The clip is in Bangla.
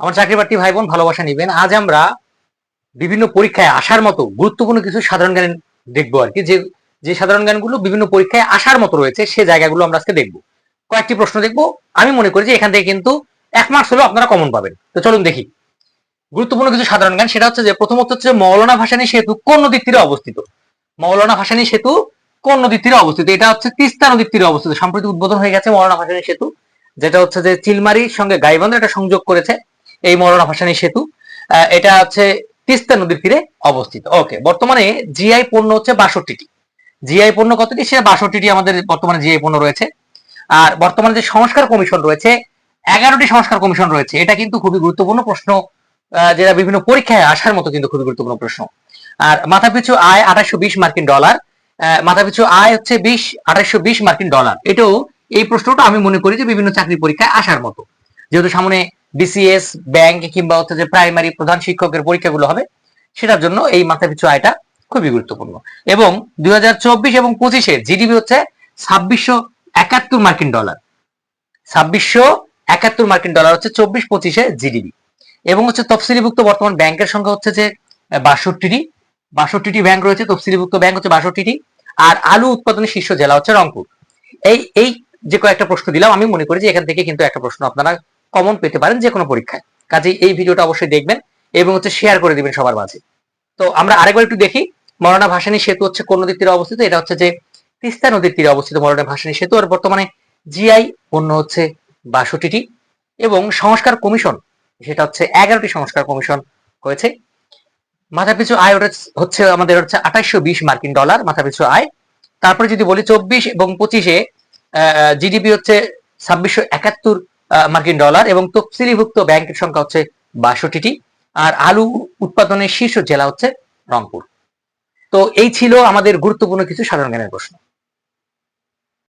আমার চাকরি প্রার্থী ভাই বোন ভালোবাসা নিবেন। আজ আমরা বিভিন্ন পরীক্ষায় আসার মতো গুরুত্বপূর্ণ কিছু সাধারণ জ্ঞান দেখব আর কি। যে যে সাধারণ জ্ঞানগুলো বিভিন্ন পরীক্ষায় আসার মতো রয়েছে, সে জায়গাগুলো আমরা আজকে দেখব। কয়েকটি প্রশ্ন দেখব। আমি মনে করি যে এখান থেকে কিন্তু এক মার্কস হলেও আপনারা কমন পাবেন। তো চলুন দেখি। গুরুত্বপূর্ণ কিছু সাধারণ জ্ঞান, সেটা হচ্ছে যে প্রথমত হচ্ছে মৌলানা ভাসানী সেতু কোন নদীর তীরে অবস্থিত? মৌলানা ভাসানী সেতু কোন নদীর তীরে অবস্থিত? এটা হচ্ছে তিস্তা নদীর তীরে অবস্থিত। সম্প্রতি উদ্বোধন হয়ে গেছে মৌলানা ভাসানী সেতু, যেটা হচ্ছে যে চিলমারির সঙ্গে গাইবান্ধা এটা সংযোগ করেছে। এই মৌলানা ভাসানী সেতু এটা হচ্ছে তিস্তা নদীর তীরে অবস্থিত। ওকে বর্তমানে জিআই পণ্য হচ্ছে বাষট্টিটি। জিআই পণ্য কতটি? সেটা বাষট্টিটি আমাদের বর্তমানে জিআই পণ্য রয়েছে। আর বর্তমানে যে সংস্কার কমিশন রয়েছে, এগারোটি সংস্কার কমিশন রয়েছে, এটা কিন্তু খুবই গুরুত্বপূর্ণ প্রশ্ন যেটা বিভিন্ন পরীক্ষায় আসার মতো কিন্তু খুবই গুরুত্বপূর্ণ প্রশ্ন। আর মাথাপিছু আয় আঠাশশো বিশ মার্কিন ডলার মাথাপিছু আয় হচ্ছে বিশ, আঠাশশো বিশ মার্কিন ডলার। এটাও এই প্রশ্নটা আমি মনে করি যে বিভিন্ন চাকরি পরীক্ষায় আসার মতো। যেহেতু সামনে বিসিএস ব্যাংক কিংবা হচ্ছে যে প্রাইমারি প্রধান শিক্ষকের পরীক্ষাগুলো হবে, সেটার জন্য এই মাথাপিছু আয়টা খুবই গুরুত্বপূর্ণ। এবং দুই হাজার চব্বিশ এবং পঁচিশে জিডিপি হচ্ছে ছাব্বিশশো একাত্তর মার্কিন ডলার। ছাব্বিশশো একাত্তর মার্কিন ডলার হচ্ছে চব্বিশ পঁচিশে জিডিপি এবং হচ্ছে তফসিলিভুক্ত বর্তমান ব্যাংকের সংখ্যা হচ্ছে যে বাষট্টিটি। বাষট্টিটি ব্যাংক রয়েছে, তফসিলিভুক্ত ব্যাংক হচ্ছে বাষট্টিটি। আর আলু উৎপাদনের শীর্ষ জেলা হচ্ছে রংপুর। এই এই যে কয়েকটা প্রশ্ন দিলাম, আমি মনে করি যে এখান থেকে কিন্তু একটা প্রশ্ন আপনারা কমন পেতে পারেন যে কোনো পরীক্ষায়। কাজেই এই ভিডিওটা অবশ্যই দেখবেন এবং হচ্ছে শেয়ার করে দিবেন সবার মাঝে। তো আমরা আরেকবার একটু দেখি, মরনা ভাসানী সেতু হচ্ছে কোন নদীর তীরে অবস্থিত? এটা হচ্ছে যে তিস্তা নদীর তীরে অবস্থিত মরনা ভাসানী সেতু। আর বর্তমানে জিআই পণ্য হচ্ছে বাষট্টিটি। এবং সংস্কার কমিশন, সেটা হচ্ছে এগারোটি সংস্কার কমিশন হয়েছে। মাথাপিছু আয় হচ্ছে আমাদের হচ্ছে আঠাশশো বিশ মার্কিন ডলার মাথাপিছু আয়। তারপরে যদি বলি চব্বিশ এবং পঁচিশে জিডিপি হচ্ছে ছাব্বিশশো একাত্তর মার্কিন ডলার এবং তফসিলিভুক্ত ব্যাংকের সংখ্যা হচ্ছে বাষট্টিটি। আর আলু উৎপাদনের শীর্ষ জেলা হচ্ছে রংপুর। তো এই ছিল আমাদের গুরুত্বপূর্ণ কিছু সাধারণ জ্ঞানের প্রশ্ন।